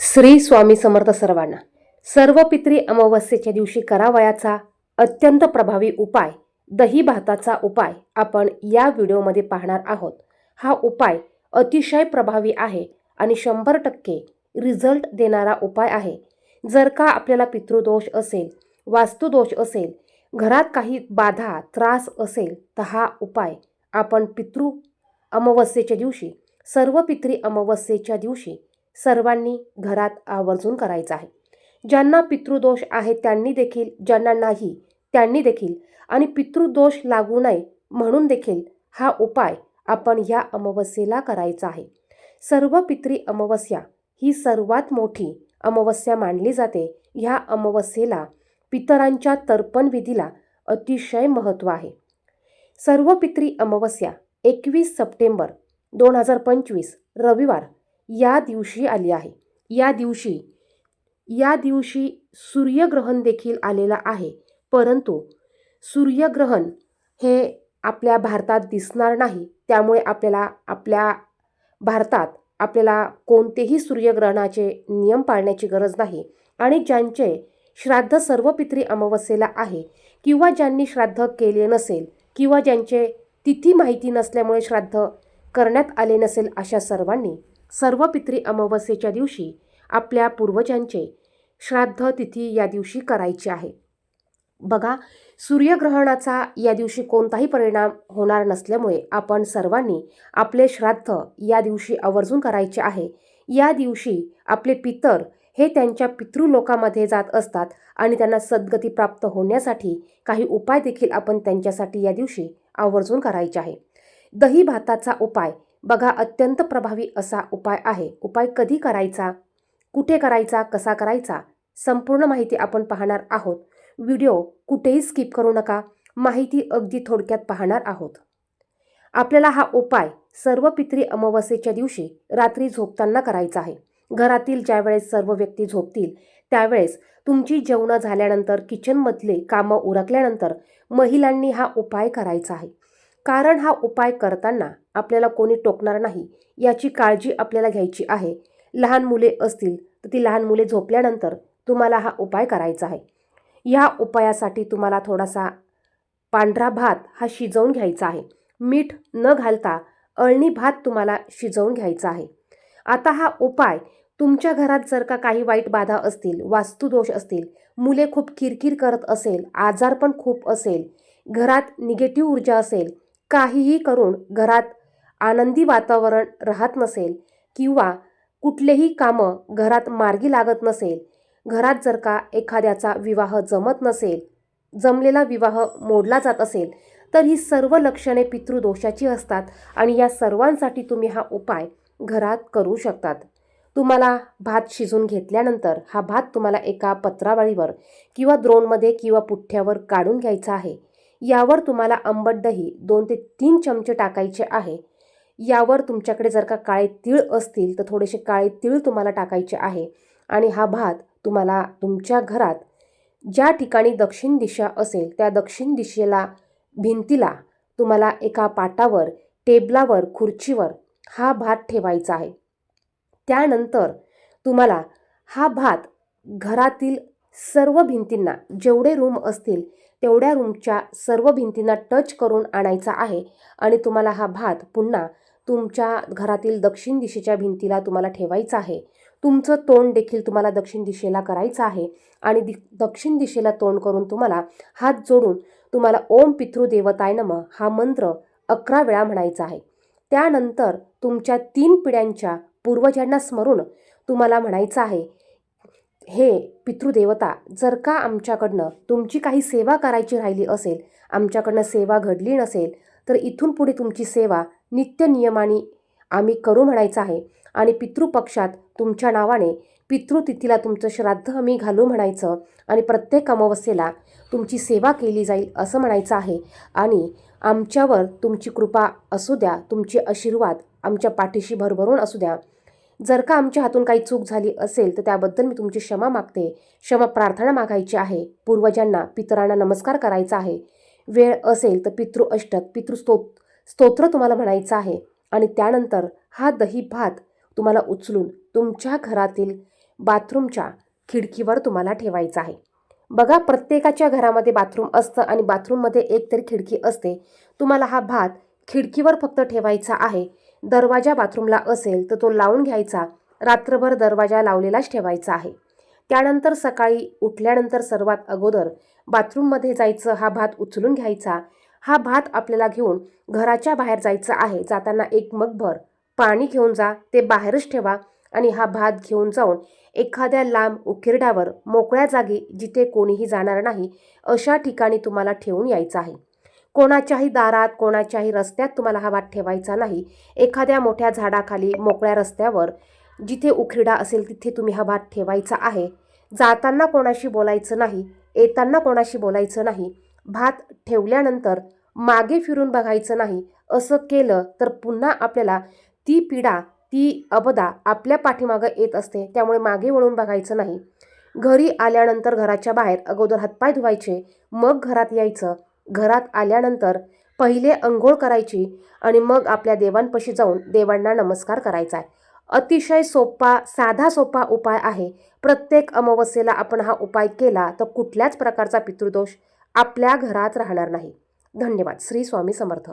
श्री स्वामी समर्थ सर्वांना सर्व पित्री अमावस्येच्या दिवशी करावयाचा अत्यंत प्रभावी उपाय दही भाताचा उपाय आपण या व्हिडिओमध्ये पाहणार आहोत. हा उपाय अतिशय प्रभावी आहे आणि शंभर टक्के रिझल्ट देणारा उपाय आहे. जर का आपल्याला पितृदोष असेल वास्तुदोष असेल घरात काही बाधा त्रास असेल तर हा उपाय आपण पितृ अमावस्येच्या दिवशी सर्व पित्री अमावस्येच्या दिवशी सर्वांनी घरात आवर्जून करायचा आहे. ज्यांना पितृदोष आहे त्यांनी देखील ज्यांना नाही त्यांनी देखील. आणि पितृदोष लागू नये म्हणून देखील हा उपाय आपण ह्या अमावस्येला करायचा आहे. सर्व पितृ अमावस्या ही सर्वात मोठी अमावस्या मानली जाते. ह्या अमावस्येला पितरांच्या तर्पण विधीला अतिशय महत्त्व आहे. सर्व पितृ अमावस्या एकवीस सप्टेंबर दोन हजार पंचवीस रविवार या दिवशी आली आहे. या दिवशी या दिवशी सूर्यग्रहण देखील आलेलं आहे. परंतु सूर्यग्रहण हे आपल्या भारतात दिसणार नाही. त्यामुळे आपल्याला आपल्या भारतात आपल्याला कोणतेही सूर्यग्रहणाचे नियम पाळण्याची गरज नाही. आणि ज्यांचे श्राद्ध सर्व पित्री अमावस्येला आहे किंवा ज्यांनी श्राद्ध केले नसेल किंवा ज्यांचे तिथी माहिती नसल्यामुळे श्राद्ध करण्यात आले नसेल अशा सर्वांनी सर्व पितृ अमावस्येच्या दिवशी आपल्या पूर्वजांचे श्राद्ध तिथी या दिवशी करायची आहे. बघा सूर्यग्रहणाचा या दिवशी कोणताही परिणाम होणार नसल्यामुळे आपण सर्वांनी आपले श्राद्ध या दिवशी आवर्जून करायचे आहे. या दिवशी आपले पितर हे त्यांच्या पितृलोकामध्ये जात असतात आणि त्यांना सद्गती प्राप्त होण्यासाठी काही उपाय देखील आपण त्यांच्यासाठी या दिवशी आवर्जून करायचे आहे. दही भाताचा उपाय बघा अत्यंत प्रभावी असा उपाय आहे. उपाय कधी करायचा? कुठे करायचा? कसा करायचा? संपूर्ण माहिती आपण पाहणार आहोत. व्हिडिओ कुठेही स्किप करू नका. माहिती अगदी थोडक्यात पाहणार आहोत. आपल्याला हा उपाय सर्व पित्री अमावस्येच्या दिवशी रात्री झोपताना करायचा आहे. घरातील ज्यावेळेस सर्व व्यक्ती झोपतील त्यावेळेस तुमची जेवणं झाल्यानंतर किचनमधले कामं उरकल्यानंतर महिलांनी हा उपाय करायचा आहे. कारण हा उपाय करताना आपल्याला कोणी टोकणार नाही याची काळजी आपल्याला घ्यायची आहे. लहान मुले असतील तर ती लहान मुले झोपल्यानंतर तुम्हाला हा उपाय करायचा आहे. या उपायासाठी तुम्हाला थोडासा पांढरा भात हा शिजवून घ्यायचा आहे. मीठ न घालता अळणी भात तुम्हाला शिजवून घ्यायचा आहे. आता हा उपाय तुमच्या घरात जर का काही वाईट बाधा असतील वास्तुदोष असतील मुले खूप किरकिर करत असेल आजार पण खूप असेल घरात निगेटिव्ह ऊर्जा असेल काहीही करून घरात आनंदी वातावरण राहत नसेल किंवा कुठलेही कामं घरात मार्गी लागत नसेल घरात जर का एखाद्याचा विवाह जमत नसेल जमलेला विवाह मोडला जात असेल तर ही सर्व लक्षणे पितृदोषाची असतात आणि या सर्वांसाठी तुम्ही हा उपाय घरात करू शकतात. तुम्हाला भात शिजून घेतल्यानंतर हा भात तुम्हाला एका पत्रावळीवर किंवा द्रोणमध्ये किंवा पुठ्ठ्यावर काढून घ्यायचा आहे. यावर तुम्हाला आंबट दही दोन ते तीन चमचे टाकायचे आहे. यावर तुमच्याकडे जर का काळे तीळ असतील तर थोडेसे काळे तीळ तुम्हाला टाकायचे आहे. आणि हा भात तुम्हाला तुमच्या घरात ज्या ठिकाणी दक्षिण दिशा असेल त्या दक्षिण दिशेला भिंतीला तुम्हाला एका पाटावर टेबलावर खुर्चीवर हा भात ठेवायचा आहे. त्यानंतर तुम्हाला हा भात घरातील सर्व भिंतींना जेवढे रूम असतील तेवढ्या रूमच्या सर्व भिंतींना टच करून आणायचा आहे. आणि तुम्हाला हा भात पुन्हा तुमच्या घरातील दक्षिण दिशेच्या भिंतीला तुम्हाला ठेवायचा आहे. तुमचं तोंड देखील तुम्हाला दक्षिण दिशेला करायचं आहे. आणि दि दक्षिण दिशेला तोंड करून तुम्हाला हात जोडून तुम्हाला ओम पितृदेवताय नम हा मंत्र अकरा वेळा म्हणायचा आहे. त्यानंतर तुमच्या तीन पिढ्यांच्या पूर्वजांना स्मरून तुम्हाला म्हणायचं आहे हे पितृदेवता जर का आमच्याकडनं तुमची काही सेवा करायची राहिली असेल आमच्याकडनं सेवा घडली नसेल तर इथून पुढे तुमची सेवा नित्य नियमाने आम्ही करू म्हणायचं आहे. आणि पितृपक्षात तुमच्या नावाने पितृतिथीला तुमचं श्राद्ध आम्ही घालू म्हणायचं आणि प्रत्येक अमावस्येला तुमची सेवा केली जाईल असं म्हणायचं आहे. आणि आमच्यावर तुमची कृपा असू द्या तुमचे आशीर्वाद आमच्या पाठीशी भरभरून असू द्या. जर का आमच्या हातून काही चूक झाली असेल तर त्याबद्दल मी तुमची क्षमा मागते. क्षमा प्रार्थना मागायची आहे. पूर्वजांना पितरांना नमस्कार करायचा आहे. वेळ असेल तर पितृ अष्टक पितृस्तो स्तोत्र तुम्हाला म्हणायचं आहे. आणि त्यानंतर हा दही भात तुम्हाला उचलून तुमच्या घरातील बाथरूमच्या खिडकीवर तुम्हाला ठेवायचा आहे. बघा प्रत्येकाच्या घरामध्ये बाथरूम असतं आणि बाथरूममध्ये एक तरी खिडकी असते. तुम्हाला हा भात खिडकीवर फक्त ठेवायचा आहे. दरवाजा बाथरूमला असेल तर तो लावून घ्यायचा. रात्रभर दरवाजा लावलेलाच ठेवायचा आहे. त्यानंतर सकाळी उठल्यानंतर सर्वात अगोदर बाथरूममध्ये जायचं हा भात उचलून घ्यायचा. हा भात आपल्याला घेऊन घराच्या बाहेर जायचं आहे. जाताना एक मगभर पाणी घेऊन जा ते बाहेरच ठेवा आणि हा भात घेऊन जाऊन एखाद्या लांब उकिरड्यावर मोकळ्या जागी जिथे कोणीही जाणार नाही अशा ठिकाणी तुम्हाला ठेवून यायचं आहे. कोणाच्याही दारात कोणाच्याही रस्त्यात तुम्हाला हा वाद ठेवायचा नाही. एखाद्या मोठ्या झाडाखाली मोकळ्या रस्त्यावर जिथे उखिडा असेल तिथे तुम्ही हा वाद ठेवायचा आहे. जाताना कोणाशी बोलायचं नाही येताना कोणाशी बोलायचं नाही. भात ठेवल्यानंतर मागे फिरून बघायचं नाही. असं केलं तर पुन्हा आपल्याला ती पिढा ती अबदा आपल्या पाठीमागं येत असते त्यामुळे मागे वळून बघायचं नाही. घरी आल्यानंतर घराच्या बाहेर अगोदर हातपाय धुवायचे मग घरात यायचं. घरात आल्यानंतर पहिले अंघोळ करायची आणि मग आपल्या देवांपाशी जाऊन देवांना नमस्कार करायचा आहे. अतिशय सोपा साधा सोपा उपाय आहे. प्रत्येक अमावस्येला आपण हा उपाय केला तर कुठल्याच प्रकारचा पितृदोष आपल्या घरात राहणार नाही. धन्यवाद. श्री स्वामी समर्थ.